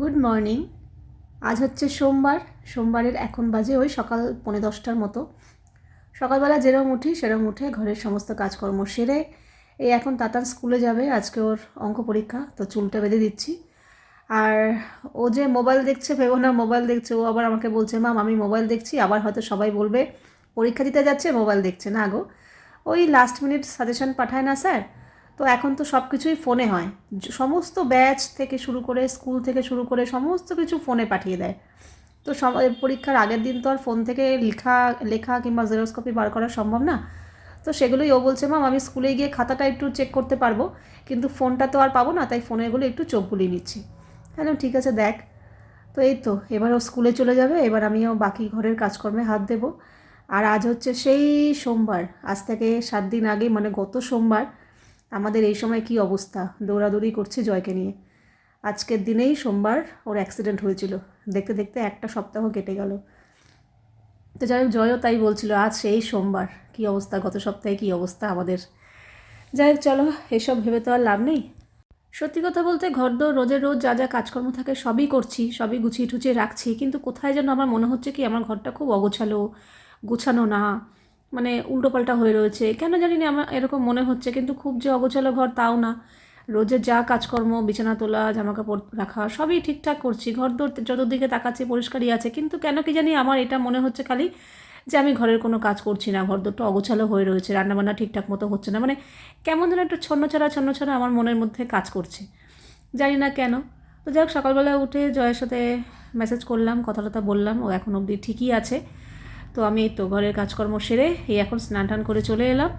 Good morning আজ হচ্ছে সোমবার। সোমবারের এখন বাজে ওই সকাল পৌনে দশটার মতো। সকালবেলা যেরকম উঠি সেরকম উঠে ঘরের সমস্ত কাজকর্ম সেরে এই এখন তাতার স্কুলে যাবে। আজকে ওর অঙ্ক পরীক্ষা, তো চুলটা বেঁধে দিচ্ছি। আর ও যে মোবাইল দেখছে, ভেবো না মোবাইল দেখছে, ও আবার আমাকে বলছে মাম আমি মোবাইল দেখছি। আবার হয়তো সবাই বলবে, পরীক্ষা দিতে যাচ্ছে, মোবাইল দেখছে। না গো। ওই লাস্ট মিনিট সাজেশন পাঠায় না স্যার। তো এখন তো সব কিছুই ফোনে হয়। সমস্ত ব্যাচ থেকে শুরু করে, স্কুল থেকে শুরু করে সমস্ত কিছু ফোনে পাঠিয়ে দেয়। তো পরীক্ষার আগের দিন তো আর ফোন থেকে লেখা লেখা কিংবা জেরক্স কপি বার করা সম্ভব না। তো সেগুলোই ও বলছে মাম আমি স্কুলে গিয়ে খাতাটা একটু চেক করতে পারব। কিন্তু ফোনটা তো আর পাবো না, তাই ফোনে এগুলো একটু চোখ বুলিয়ে নিচ্ছি। হ্যালো, ঠিক আছে, দেখ। তো এই তো, এবার ও স্কুলে চলে যাবে, এবার আমিও বাকি ঘরের কাজকর্মে হাত দেবো। আর আজ হচ্ছে সেই সোমবার, আজ থেকে সাত দিন আগে মানে গত সোমবার আমাদের এই সময় কি অবস্থা? দৌড়াদৌড়ি করছে জয়কে নিয়ে। আজকের দিনেই সোমবার ওর অ্যাক্সিডেন্ট হয়েছিল। দেখতে দেখতে একটা সপ্তাহ কেটে গেল। তো যাই হোক, জয়ও তাই বলছিল, আজ সেই সোমবার। কি অবস্থা? গত সপ্তাহে কি অবস্থা আমাদের? যাই হোক, চলো, এসব ভেবে তো আর লাভ নেই। সত্যি কথা বলতে ঘরদোর রোজের রোজ যা যা কাজকর্ম থাকে সবই করছি, সবই গুছিয়ে টুচিয়ে রাখছি, কিন্তু কোথায় যেন আমার মনে হচ্ছে কি আমার ঘরটা খুব অগোছালো, গুছানো না। মানে উল্টোপাল্টা হয়ে রয়েছে। কেন জানি না আমার এরকম মনে হচ্ছে, কিন্তু খুব যে অগোছালো ঘর তাও না। রোজের যা কাজকর্ম, বিছানা তোলা জামা কাপড় রাখা, সবই ঠিকঠাক করছি। ঘর দোর চতুর্দিকে তাকাচ্ছি পরিষ্কারই আছে, কিন্তু কেন কি জানি আমার এটা মনে হচ্ছে খালি যে আমি ঘরের কোনো কাজ করছি না। ঘর দোরটা অগোছালো হয়ে রয়েছে, রান্নাবান্না ঠিকঠাক মতো হচ্ছে না। মানে কেমন যেন একটু ছন্ন ছাড়া ছন্ন ছাড়া আমার মনের মধ্যে কাজ করছে। জানি না কেন। তো যাই হোক, সকালবেলা উঠে জয়ের সাথে মেসেজ করলাম কথা টথা বললাম, ও এখন অবধি ঠিকই আছে। তো আমি এই তো ঘরের কাজকর্ম সেরে এই এখন স্নান টান করে চলে এলাম।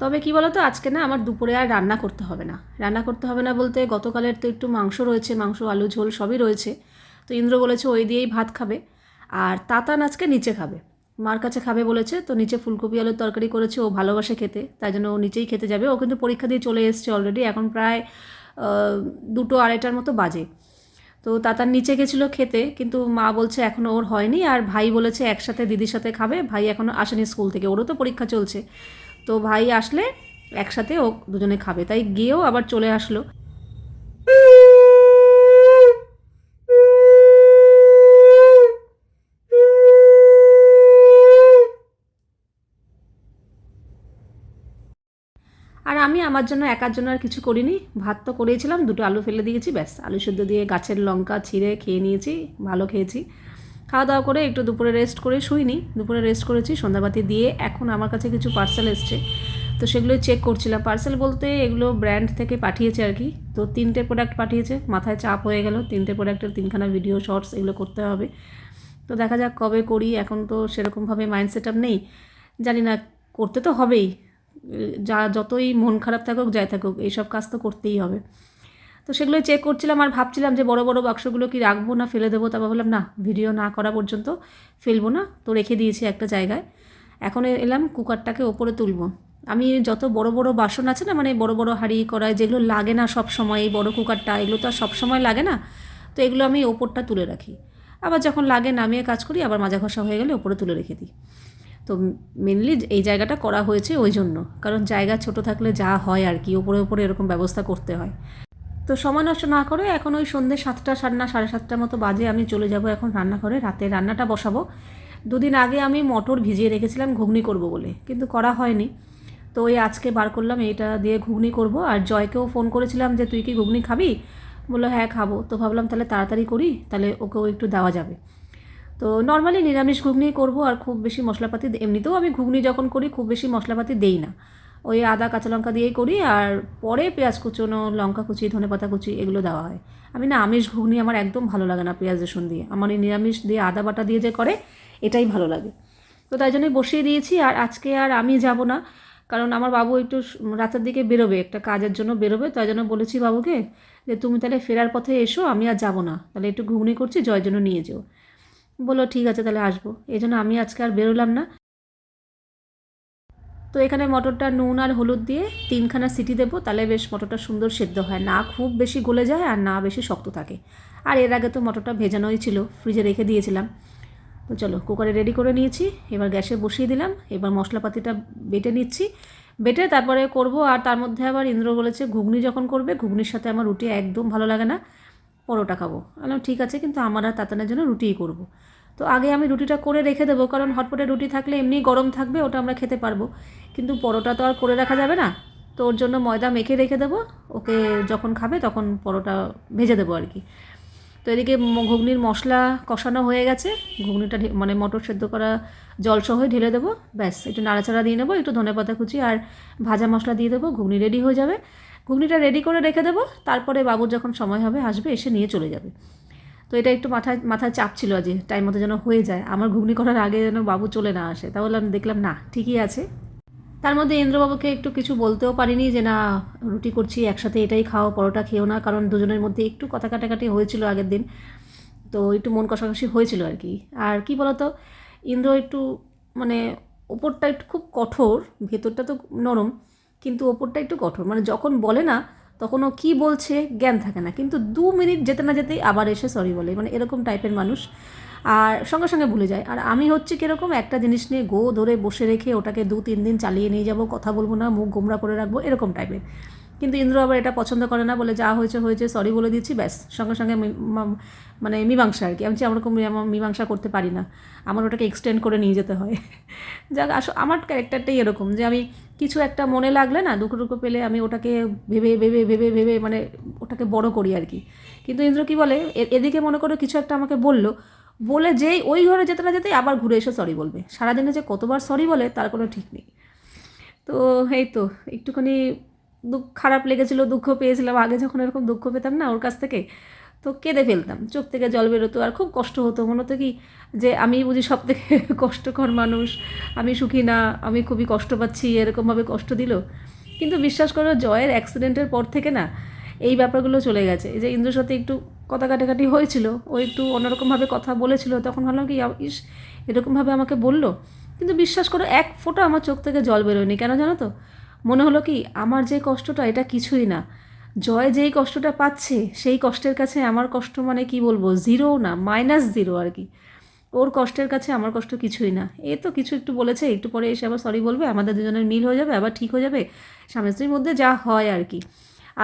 তবে কি বলো তো আজকে না আমার দুপুরে আর রান্না করতে হবে না। রান্না করতে হবে না বলতে গতকালের তো একটু মাংস রয়েছে, মাংস, আলু, ঝোল সবই রয়েছে। তো ইন্দ্র বলেছে ওই দিয়েই ভাত খাবে। আর তাতান আজকে নিচে খাবে। মার কাছে খাবে বলেছে, তো নিচে ফুলকপি, আলুর তরকারি করেছে, ও ভালোবাসে খেতে, তাই জন্য ও নিচেই খেতে যাবে। ও কিন্তু পরীক্ষা দিয়ে চলে এসছে অলরেডি এখন প্রায় দুটো আড়াইটার মতো বাজে। তো তাতার নিচে গেছিল খেতে, কিন্তু মা বলছে এখনও ওর হয়নি আর ভাই বলেছে একসাথে দিদির সাথে খাবে, ভাই এখনও আসেনি স্কুল থেকে, ওরও তো পরীক্ষা চলছে। তো ভাই আসলে একসাথে ও দুজনে খাবে, তাই গিয়েও আবার চলে আসলো। আর আমি আমার জন্য একার জন্য আর কিছু করিনি। ভাত তো করেছিলাম, দুটো আলু ফেলে দিয়েছি, ব্যাস। আলু সেদ্ধ দিয়ে গাছের লঙ্কা ছিঁড়ে খেয়ে নিয়েছি, ভালো খেয়েছি। খাওয়া দাওয়া করে একটু দুপুরে রেস্ট করে শুইনি। দুপুরে রেস্ট করেছি, সন্ধ্যাবাতি দিয়ে এখন আমার কাছে কিছু পার্সেল এসছে। তো সেগুলো চেক করছিলাম। পার্সেল বলতে এগুলো ব্র্যান্ড থেকে পাঠিয়েছে আর কি। তো তিনটে প্রোডাক্ট পাঠিয়েছে, মাথায় চাপ হয়ে গেল। তিনটে প্রোডাক্টের তিনখানা ভিডিও শর্টস এগুলো করতে হবে। তো দেখা যাক কবে করি। এখন তো সেরকমভাবে মাইন্ড সেট আপ নেই। জানি না, করতে তো হবেই। যা যতই মন খারাপ থাকুক, যাই থাকুক, এইসব কাজ তো করতেই হবে। তো সেগুলোই চেক করছিলাম আর ভাবছিলাম যে বড় বড় বাক্সগুলো কি রাখব না ফেলে দেবো তারপর বললাম না ভিডিও না করা পর্যন্ত ফেলব না। তো রেখে দিয়েছি একটা জায়গায়। এখন এলাম কুকারটাকে ওপরে তুলবো। আমি যত বড় বড় বাসন আছে না মানে বড় বড় হাঁড়ি, কড়াই, যেগুলো লাগে না সব সময়, এই বড় কুকারটা, এগুলো তো আর সব সময় লাগে না, তো এগুলো আমি ওপরটা তুলে রাখি। আবার যখন লাগে নামিয়ে কাজ করি, আবার মাজা ঘষা হয়ে গেলে ওপরে তুলে রেখে দিই। তো মেনলি এই জায়গাটা করা হয়েছে ওই জন্য। কারণ জায়গা ছোট থাকলে যা হয় আর কি, ওপরে ওপরে এরকম ব্যবস্থা করতে হয়। তো সময় নষ্ট না করে এখন ওই সন্ধ্যে সাতটা, সাড়ে না, সাড়ে সাতটার মতো বাজে আমি চলে যাব এখন রান্নাঘরে, রাতে রান্নাটা বসাবো। দুদিন আগে আমি মটর ভিজিয়ে রেখেছিলাম ঘুগনি করব বলে, কিন্তু করা হয়নি। তো ওই আজকে বার করলাম, এইটা দিয়ে ঘুগনি করব। আর জয়কেও ফোন করেছিলাম যে, তুই কি ঘুগনি খাবি? বলল হ্যাঁ খাব। তো ভাবলাম তাহলে তাড়াতাড়ি করি, তাহলে ওকেও একটু দেওয়া যাবে। তো নর্মালি নিরামিষ ঘুগনি করব আর খুব বেশি মশলাপাতি এমনিতেও আমি ঘুগনি যখন করি, খুব বেশি মশলাপাতি দেই না। ওই আদা, কাঁচা লঙ্কা দিয়েই করি আর পরে পেঁয়াজ কুচোনো, লঙ্কা কুচি, ধনে পাতা কুচি, এগুলো দেওয়া হয়। আমি না আমিষ ঘুগনি আমার একদম ভালো লাগে না পেঁয়াজ, রসুন দিয়ে। আমার এই নিরামিষ দিয়ে আদা বাটা দিয়ে যে করে, এটাই ভালো লাগে। তো তাই জন্যই বসিয়ে দিয়েছি আর আজকে আর আমি যাব না, কারণ আমার বাবু একটু রাতের দিকে বেরোবে, একটা কাজের জন্য বেরোবে। তাই জন্য বলেছি বাবুকে যে, তুমি তাহলে ফেরার পথে এসো, আমি আর যাব না। তাহলে একটু ঘুগনি করছি জয়ের জন্য নিয়ে যেও। বলল, ঠিক আছে, তাহলে আসব। এই জন্য আমি আজকে আর বেরোলাম না। তো এখানে মটরটা নুন আর হলুদ দিয়ে তিনখানা সিটি দেবো, তাহলে বেশ মটরটা সুন্দর সেদ্ধ হয়। না খুব বেশি গলে যায় আর না বেশি শক্ত থাকে। আর এর আগে তো মটরটা ভেজানোই ছিল, ফ্রিজে রেখে দিয়েছিলাম। তো চলো, কুকারে রেডি করে নিয়েছি, এবার গ্যাসে বসিয়ে দিলাম, এবার মশলাপাতিটা বেটে নিচ্ছি। বেটে তারপরে করব, আর তার মধ্যে আবার ইন্দ্র বলেছে, ঘুগনি যখন করবে, ঘুগনির সাথে আমার রুটি একদম ভালো লাগে না। পরোটা খাব। আমি ঠিক আছে, কিন্তু আমার আর তাতানের জন্য রুটিই করব। তো আগে আমি রুটিটা করে রেখে দেবো, কারণ হটপটে রুটি থাকলে এমনি গরম থাকবে, ওটা আমরা খেতে পারব। কিন্তু পরোটা তো আর করে রাখা যাবে না। তো ওর জন্য ময়দা মেখে রেখে দেবো, ওকে যখন খাবে তখন পরোটা ভেজে দেবো আর কি। তো এদিকে ঘুগনির মশলা কষানো হয়ে গেছে। ঘুগনিটা মানে মটর সেদ্ধ করা জল সহ ঢেলে দেবো, ব্যাস, একটু নাড়াচাড়া দিয়ে নেব, একটু ধনে পাতা কুচি আর ভাজা মশলা দিয়ে দেবো, ঘুগনি রেডি হয়ে যাবে। ঘুগনিটা রেডি করে রেখে দেবো, তারপরে বাবুর যখন সময় হবে, আসবে, এসে নিয়ে চলে যাবে। তো এটা একটু মাথায় মাথায় চাপ ছিল আজ টাইম মতো যেন হয়ে যায়। আমার ঘুগনি করার আগে যেন বাবু চলে না আসে। তাহলে আমি দেখলাম না, ঠিকই আছে। তার মধ্যে ইন্দ্রবাবুকে একটু কিছু বলতেও পারিনি যে, না, রুটি করছি, একসাথে এটাই খাও, পরোটা খেও না। কারণ দুজনের মধ্যে একটু কথা কাটাকাটি হয়েছিল আগের দিন। তো একটু মন কষাকষি হয়েছিল আর কি। আর কি বলতো, ইন্দ্র একটু মানে ওপরটা একটু খুব কঠোর, ভেতরটা তো নরম। কিন্তু ওপরটা একটু কঠোর। মানে যখন বলে না, তখন ও কী বলছে জ্ঞান থাকে না। কিন্তু দু মিনিট যেতে না যেতেই আবার এসে সরি বলে। মানে এরকম টাইপের মানুষ। আর সঙ্গে সঙ্গে ভুলে যায়। আর আমি হচ্ছে কীরকম একটা জিনিস নিয়ে গো ধরে বসে রেখে ওটাকে দু, তিন দিন চালিয়ে নিয়ে যাব, কথা বলব না, মুখ গোমরা করে রাখব, এরকম টাইপের কিন্তু ইন্দ্র আবার এটা পছন্দ করে না, বলে যা হয়েছে হয়েছে সরি বলে দিচ্ছি, ব্যাস, সঙ্গে সঙ্গে মানে মীমাংসা আর কি। আমি মি- মীমাংসা করতে পারি না। আমার ওটাকে এক্সটেন্ড করে নিয়ে যেতে হয়। যাক, আস, আমার ক্যারেক্টারটাই এরকম, যে আমি কিছু একটা মনে লাগলে না দুঃখ দুঃখ পেলে আমি ওটাকে ভেবে ভেবে ভেবে ভেবে মানে ওটাকে বড় করি আর কি। কিন্তু ইন্দ্র কি বলে এদিকে মনে করে কিছু একটা আমাকে বলল, বলে যেই, ওই ঘরে যেতে না যেতেই আবার ঘুরে এসে সরি বলবে। সারাদিনে যে কতবার সরি বলে, তার কোনো ঠিক নেই। তো, এই তো, একটুখানি দুঃখ, খারাপ লেগেছিলো, দুঃখ পেয়েছিলাম, আগে যখন এরকম দুঃখ পেতাম না ওর কাছ থেকে, তো কেঁদে ফেলতাম, চোখ থেকে জল বেরোতো, আর খুব কষ্ট হতো, মনে হতো কি যে আমি বুঝি সব থেকে কষ্টকর মানুষ, আমি সুখী না, আমি খুবই কষ্ট পাচ্ছি, এরকমভাবে কষ্ট দিল। কিন্তু বিশ্বাস করো, জয়ের অ্যাক্সিডেন্টের পর থেকে না, এই ব্যাপারগুলো চলে গেছে। যে ইন্দ্রর সাথে একটু কথা কাটাকাটি হয়েছিল, ও একটু অন্যরকমভাবে কথা বলেছিল, তখন ভাবলাম কি ইস, এরকমভাবে আমাকে বলল। কিন্তু বিশ্বাস করো, এক ফোঁটা আমার চোখ থেকে জল বেরোয়নি, কেন জানো তো? মনে হলো কি, আমার যে কষ্টটা, এটা কিছুই না। জয় যেই কষ্টটা পাচ্ছে, সেই কষ্টের কাছে আমার কষ্ট মানে কি বলব জিরো না মাইনাস জিরো আর কি। ওর কষ্টের কাছে আমার কষ্ট কিছুই না। এ তো কিছু একটু বলেছে, একটু পরে এসে আবার সরি বলবে, আমাদের দুজনের মিল হয়ে যাবে, আবার ঠিক হয়ে যাবে, স্বামী স্ত্রীর মধ্যে যা হয় আর কি।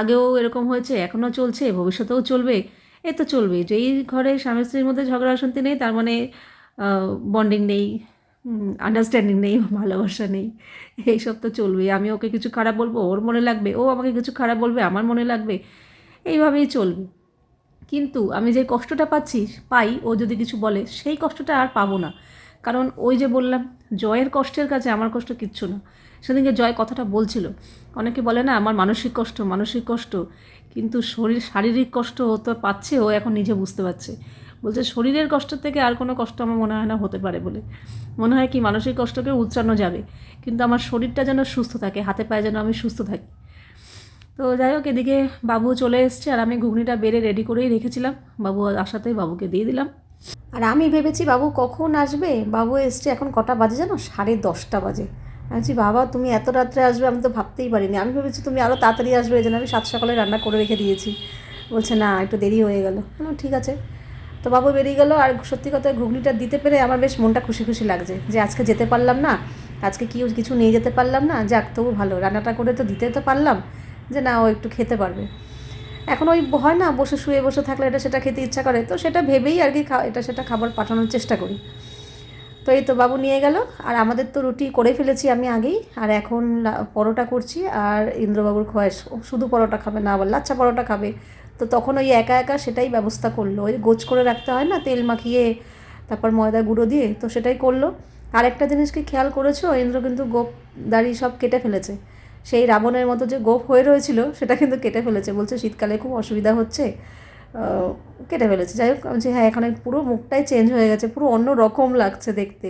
আগেও এরকম হয়েছে, এখনও চলছে, ভবিষ্যতেও চলবে, এ তো চলবে যেই ঘরে স্বামী স্ত্রীর মধ্যে ঝগড়া, অশান্তি নেই, তার মানে বন্ডিং নেই। আন্ডারস্ট্যান্ডিং নেই ভালোবাসা নেই। এইসব তো চলবেই। আমি ওকে কিছু খারাপ বলব, ওর মনে লাগবে, ও আমাকে কিছু খারাপ বলবে, আমার মনে লাগবে, এইভাবেই চলবে। কিন্তু আমি যে কষ্টটা পাচ্ছি, পাই, ও যদি কিছু বলে, সেই কষ্টটা আর পাবো না। কারণ ওই যে বললাম, জয়ের কষ্টের কাছে আমার কষ্ট কিচ্ছু না। সেদিনকে জয় কথাটা বলছিল। অনেকে বলে না, আমার মানসিক কষ্ট মানসিক কষ্ট। কিন্তু শরীর, শারীরিক কষ্ট ও তো পাচ্ছে, ও এখন নিজে বুঝতে পারছে। বলছে, শরীরের কষ্ট থেকে আর কোনো কষ্ট আমার মনে হয় না হতে পারে বলে। মনে হয় কি, মানসিক কষ্টকে উচ্চারণ যাবে। কিন্তু আমার শরীরটা যেন সুস্থ থাকে, হাতে পায়ে যেন আমি সুস্থ থাকি। তো যাই হোক, এদিকে বাবু চলে এসছে আর আমি ঘুগনিটা বেড়ে রেডি করেই রেখেছিলাম। বাবু আসাতেই বাবুকে দিয়ে দিলাম। আর আমি ভেবেছি, বাবু কখন আসবে? বাবু এসছে এখন কটা বাজে জানো? সাড়ে দশটা বাজে। বলছি, বাবা, তুমি এত রাত্রে আসবে আমি তো ভাবতেই পারিনি। আমি ভেবেছি তুমি আরও তাড়াতাড়ি আসবে, এই জন্য আমি সাত সকালে রান্না করে রেখে দিয়েছি। বলছে, না, একটু দেরি হয়ে গেল। ঠিক আছে। তো বাবু বেরিয়ে গেল আর সত্যি কথা ঘুগনিটা দিতে পেরে আমার বেশ মনটা খুশি খুশি লাগছে যে আজকে যেতে পারলাম না, আজকে কি কিছু নিয়ে যেতে পারলাম না, যাক তবু ভালো, রান্নাটা করে তো দিতে তো পারলাম যে না, ও একটু খেতে পারবে। এখন ওই হয় না, বসে শুয়ে বসে থাকলে এটা সেটা খেতে ইচ্ছা করে, তো সেটা ভেবেই আর কি এটা সেটা খাবার পাঠানোর চেষ্টা করি। তো এই তো বাবু নিয়ে গেল, আর আমাদের তো রুটি করে ফেলেছি আমি আগেই, আর এখন পরোটা করছি, আর ইন্দ্রবাবুর খোয়াইশ শুধু পরোটা খাবে না, আবার লাচ্ছা পরোটা খাবে তো তখন ওই একা একা সেটাই ব্যবস্থা করল। ওই গোছ করে রাখতে হয় না, তেল মাখিয়ে, তারপর ময়দা গুঁড়ো দিয়ে, তো সেটাই করল। আর একটা জিনিস কি খেয়াল করেছ? ইন্দ্র কিন্তু গোপ দাড়ি সব কেটে ফেলেছে। সেই রাবণের মতো যে গোপ হয়ে রয়েছিল, সেটা কিন্তু কেটে ফেলেছে। বলছে শীতকালে খুব অসুবিধা হচ্ছে কেটে ফেলেছে। যাই হোক, আমি হ্যাঁ এখানে পুরো মুখটাই চেঞ্জ হয়ে গেছে, পুরো অন্য রকম লাগছে দেখতে।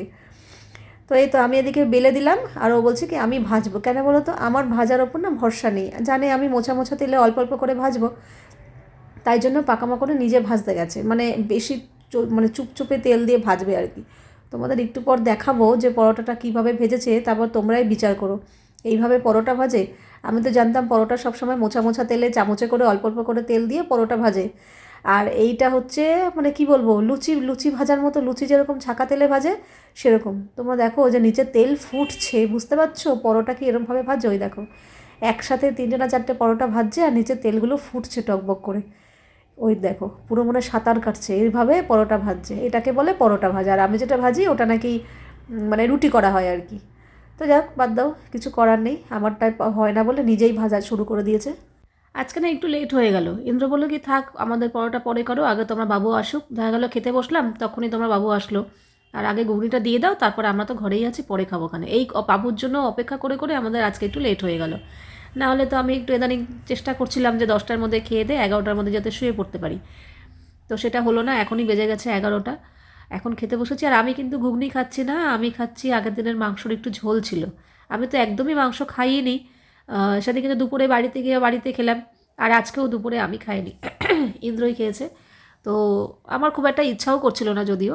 তো এই তো আমি এদিকে বেলে দিলাম, আর ও বলছে কি, আমি ভাজবো। কেন বলো তো? আমার ভাজার ওপর না ভরসা নেই। জানে আমি মোছা মোছা তেলে অল্প অল্প করে ভাজবো। তাই জন্য পাকামা করে নিজে ভাজতে গেছে। মানে বেশি মানে চুপচুপে তেল দিয়ে ভাজবে আর কি। তোমাদের একটু পর দেখাবো যে পরোটাটা কীভাবে ভেজেছে, তারপর তোমরাই বিচার করো। এইভাবে পরোটা ভাজে? আমি তো জানতাম পরোটা সবসময় মোছা মোছা তেলে, চামচে করে, অল্প অল্প করে তেল দিয়ে পরোটা ভাজে। আর এইটা হচ্ছে মানে কি বলব, লুচি লুচি ভাজার মতো লুচি যেরকম ছাকা তেলে ভাজে, সেরকম। তোমরা দেখো যে নিচে তেল ফুটছে, বুঝতে পারছ? পরোটা কি এরকমভাবে ভাজে? ওই দেখো। একসাথে তিনটে না চারটে পরোটা ভাজছে আর নিচে তেলগুলো ফুটছে টকবক করে। ওই দেখো, পুরো মনে সাঁতার কাটছে, এইভাবে পরোটা ভাজছে। এটাকে বলে পরোটা ভাজা, আর আমি যেটা ভাজি ওটা নাকি মানে রুটি করা হয় আর কি। তো যাক, বাদ দাও, কিছু করার নেই, আমারটাই হয় না বলে নিজেই ভাজা শুরু করে দিয়েছে। আজকে না একটু লেট হয়ে গেল। ইন্দ্র বলল কি, থাক, আমাদের পরোটা পরে করো, আগে তোমার বাবু আসুক। দেখা গেলো খেতে বসলাম, তখনই তোমার বাবু আসলো। আর আগে ঘুগনিটা দিয়ে দাও, তারপর আমরা তো ঘরেই আছি, পরে খাব ওখানে। এই বাবুর জন্য অপেক্ষা করে করে আমাদের আজকে একটু লেট হয়ে গেল। না হলে তো আমি একটু ইদানিং চেষ্টা করছিলাম যে দশটার মধ্যে খেয়ে দিয়ে এগারোটার মধ্যে যাতে শুয়ে পড়তে পারি। তো সেটা হলো না, এখনই বেজে গেছে এগারোটা। এখন খেতে বসেছি আর আমি কিন্তু ঘুগনি খাচ্ছি না, আমি খাচ্ছি আগের দিনের মাংসর একটু ঝোল ছিল। আমি তো একদমই মাংস খাইনি সেদিন কিন্তু দুপুরে বাড়িতে গিয়ে বাড়িতে খেলাম আর আজকেও দুপুরে আমি খাইনি। ইন্দ্রই খেয়েছে। তো আমার খুব একটা ইচ্ছাও করছিল না যদিও।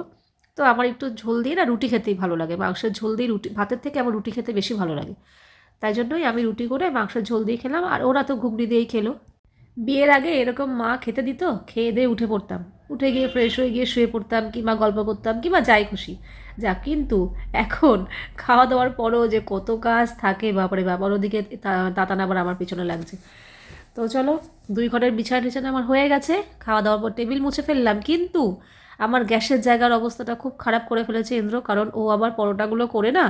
তো আমার একটু ঝোল দিয়ে না রুটি খেতেই ভালো লাগে। মাংসের ঝোল দিয়ে রুটি, ভাতের থেকে আমার রুটি খেতে বেশি ভালো লাগে। তাই জন্যই আমি রুটি করে মাংসের ঝোল দিয়ে খেলাম, আর ওরা তো ঘুগনি দিয়েই খেলো। বিয়ের আগে এরকম মা খেতে দিত, খেয়ে দিয়ে উঠে পড়তাম। উঠে গিয়ে ফ্রেশ হয়ে গিয়ে শুয়ে পড়তাম, কিংবা গল্প করতাম, কিংবা যাই খুশি। যা, কিন্তু এখন খাওয়া দাওয়ার পরও যে কত কাজ থাকে, বাপরে বাবার ওদিকে তাতান আবার আমার পিছনে লাগছে। তো চলো, দুই ঘরের বিছানা টিছানা আমার হয়ে গেছে, খাওয়া দাওয়ার পর টেবিল মুছে ফেললাম, কিন্তু আমার গ্যাসের জায়গার অবস্থাটা খুব খারাপ করে ফেলেছে ইন্দ্র, কারণ ও আবার পরোটাগুলো করে না,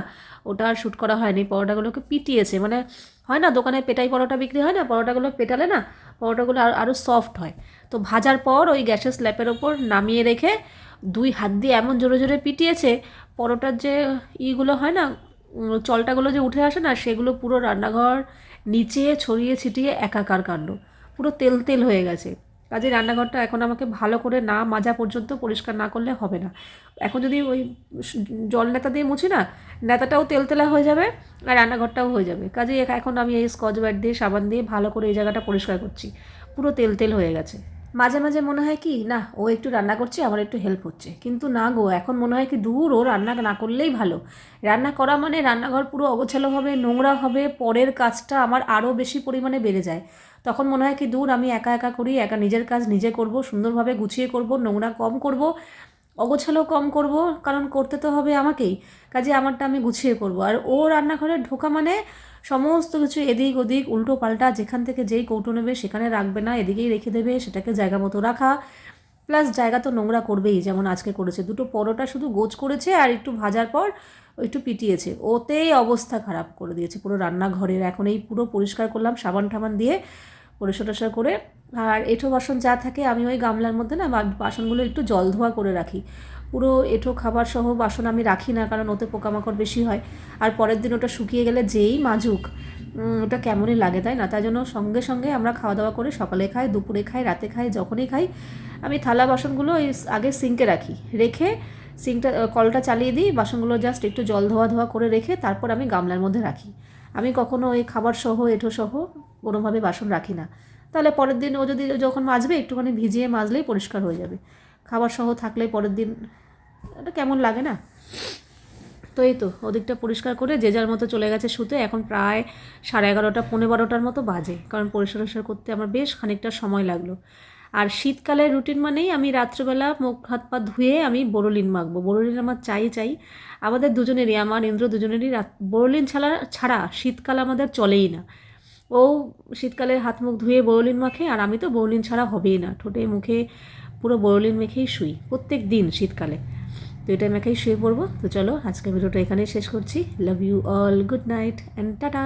ওটা আর শ্যুট করা হয়নি, পরোটাগুলোকে পিটিয়েছে। মানে হয় না, দোকানে পেটাই পরোটা বিক্রি হয় না, পরোটাগুলো পেটালে না পরোটাগুলো আর আরও সফট হয়। তো ভাজার পর ওই গ্যাসের স্ল্যাপের ওপর নামিয়ে রেখে দুই হাত দিয়ে এমন জোরে জোরে পিটিয়েছে, পরোটার যে ইগুলো হয় না চলটাগুলো যে উঠে আসে না, সেগুলো পুরো রান্নাঘর নিচে ছড়িয়ে ছিটিয়ে একাকার কাণ্ড। পুরো তেল তেল হয়ে গেছে। কাজে রান্নাঘরটা এখন আমাকে ভালো করে না মাজা পর্যন্ত পরিষ্কার না করলে হবে না। এখন যদি ওই জল নেতা দিয়ে মুছি না, নেতাটাও তেলতেলা হয়ে যাবে আর রান্নাঘরটাও হয়ে যাবে। কাজে এখন আমি এই স্কচ ব্যাট দিয়ে, সাবান দিয়ে ভালো করে এই জায়গাটা পরিষ্কার করছি। পুরো তেল তেল হয়ে গেছে। মাঝে মাঝে মনে হয় কি না ও একটু রান্না করছে, আমার একটু হেল্প হচ্ছে। কিন্তু না গো, এখন মনে হয় কি দূর, ও রান্না না করলেই ভালো। রান্না করা মানে রান্নাঘর পুরো অগোছালো হবে, নোংরা হবে, পরের কাজটা আমার আরও বেশি পরিমাণে বেড়ে যায়। তখন মনে হয় কি দূর, আমি একা একা করি, একা নিজের কাজ নিজে করব, সুন্দরভাবে গুছিয়ে করব, নোংরা কম করব অগোছালো কম করব, কারণ করতে তো হবে আমাকেই। কাজে আমারটা আমি গুছিয়ে করব। আর ও রান্নাঘরে ঢোকা মানে সমস্ত কিছু এদিক ওদিক উল্টো পাল্টা, যেখান থেকে যেই কৌটো নেবে সেখানে রাখবে না, এদিকেই রেখে দেবে, সেটাকে জায়গা মতো রাখা। প্লাস জায়গা তো নোংরা করবেই, যেমন আজকে করেছে। দুটো পরোটা শুধু গোছ করেছে আর একটু ভাজার পর একটু পিটিয়েছে। ওতেই অবস্থা খারাপ করে দিয়েছে পুরো রান্নাঘরের। এখন এই পুরো পরিষ্কার করলাম সাবান ঠাবান দিয়ে পরিষ্কার টরিষ্কার করে। আর এঁঠো বাসন যা থাকে আমি ওই গামলার মধ্যে না বাসনগুলো একটু জল ধোয়া করে রাখি। পুরো এঁঠো খাবার সহ বাসন আমি রাখি না, কারণ ওতে পোকামাকড় বেশি হয়। আর পরের দিন ওটা শুকিয়ে গেলে যেই মাজুক ওটা কেমনই লাগে, তাই না? তাই জন্য সঙ্গে সঙ্গে আমরা খাওয়া দাওয়া করে সকালে খাই, দুপুরে খাই, রাতে খাই, যখনই খাই, আমি থালা বাসনগুলো ওই আগে সিঙ্কে রাখি। রেখে সিঙ্কটা, কলটা চালিয়ে দিই, বাসনগুলো জাস্ট একটু জল ধোয়া ধোয়া করে রেখে তারপর আমি গামলার মধ্যে রাখি। আমি কখনো ওই খাবার সহ, এঁঠো সহ কোনোভাবে বাসন রাখি না। তাহলে পরের দিন ও যদি যখন মাজবে, একটুখানি ভিজিয়ে মাজলেই পরিষ্কার হয়ে যাবে। খাবার সহ থাকলে পরের দিন এটা কেমন লাগে না? তো এই তো, ওদিকটা পরিষ্কার করে যে যার মতো চলে গেছে শুতে। এখন প্রায় সাড়ে এগারোটা পনেরো বারোটার মতো বাজে। কারণ পরিষ্কার করতে আমার বেশ খানিকটা সময় লাগল। আর শীতকালের রুটিন মানেই আমি রাত্রেবেলা মুখ হাত পা ধুয়ে আমি বোরোলিন মাখবো। বোরোলিন আমার চাই চাই। আমাদের দুজনেরই, আমার ইন্দ্র দুজনেরই বোরোলিন ছাড়া ছাড়া শীতকাল আমাদের চলেই না। ও শীতকালে হাত মুখ ধুয়ে বোরোলিন মাখে আর আমি তো বোরোলিন ছাড়া হবেই না। ঠোঁটে, মুখে পুরো বোরোলিন মেখেই শুই, প্রত্যেক দিন শীতকালে। তো এটা মেখেই শুয়ে পড়ব। তো চলো, আজকের ভিডিওটা এখানেই শেষ করছি। Love you all good night and tata